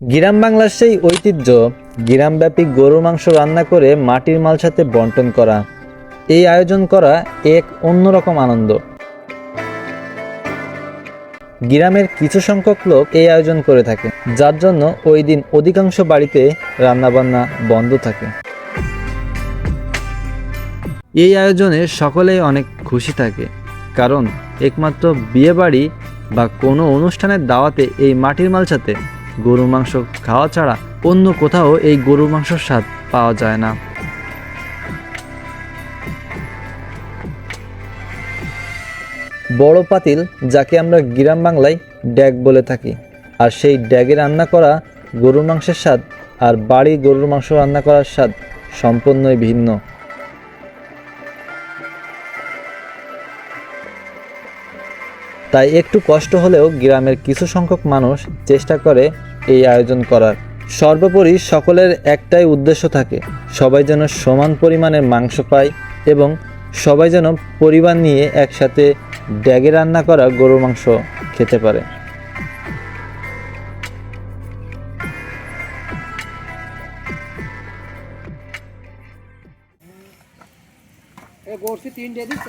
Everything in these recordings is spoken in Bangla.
গ্রাম বাংলার সেই ঐতিহ্য, গ্রামব্যাপী গরুর মাংস রান্না করে মাটির মাল সাথে বন্টন করা। এই আয়োজন করা এক অন্যরকম আনন্দ। গ্রামের কিছু সংখ্যক লোক এই আয়োজন করে থাকে, যার জন্য ওই দিন অধিকাংশ বাড়িতে রান্নাবান্না বন্ধ থাকে। এই আয়োজনে সকলেই অনেক খুশি থাকে, কারণ একমাত্র বিয়েবাড়ি বা কোনো অনুষ্ঠানের দাওয়াতে এই মাটির মাল গরুর মাংস খাওয়া ছাড়া অন্য কোথাও এই গরুর মাংসর স্বাদ পাওয়া যায় না। বড় পাতিল, যাকে আমরা গ্রাম বাংলায় ড্যাগ বলে থাকি, আর সেই ড্যাগে রান্না করা গরুর মাংসের স্বাদ আর বাড়ি গরুর মাংস রান্না করার স্বাদ সম্পূর্ণই ভিন্ন। তাই একটু কষ্ট হলেও গ্রামের কিছু সংখ্যক মানুষ চেষ্টা করে এই আয়োজন করার। সর্বোপরি সকলের একটাই উদ্দেশ্য থাকে, সবাই যেন সমান পরিমাণের মাংস পায় এবং সবাই যেন পরিবার নিয়ে একসাথে ড্যাগে রান্না করা গরুর মাংস খেতে পারে। তিনটে দিচ্ছ?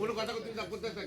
যাব কথা করতে করতে চাই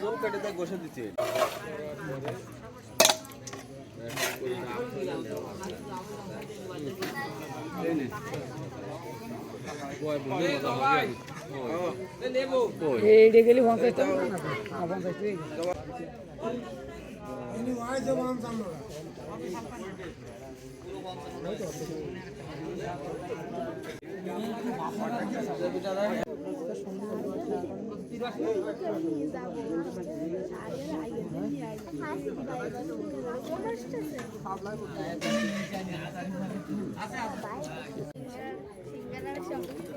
দরকার এইটা গেলে পঞ্চাশ টাকা না পঞ্চাশ 他是一百一十四是三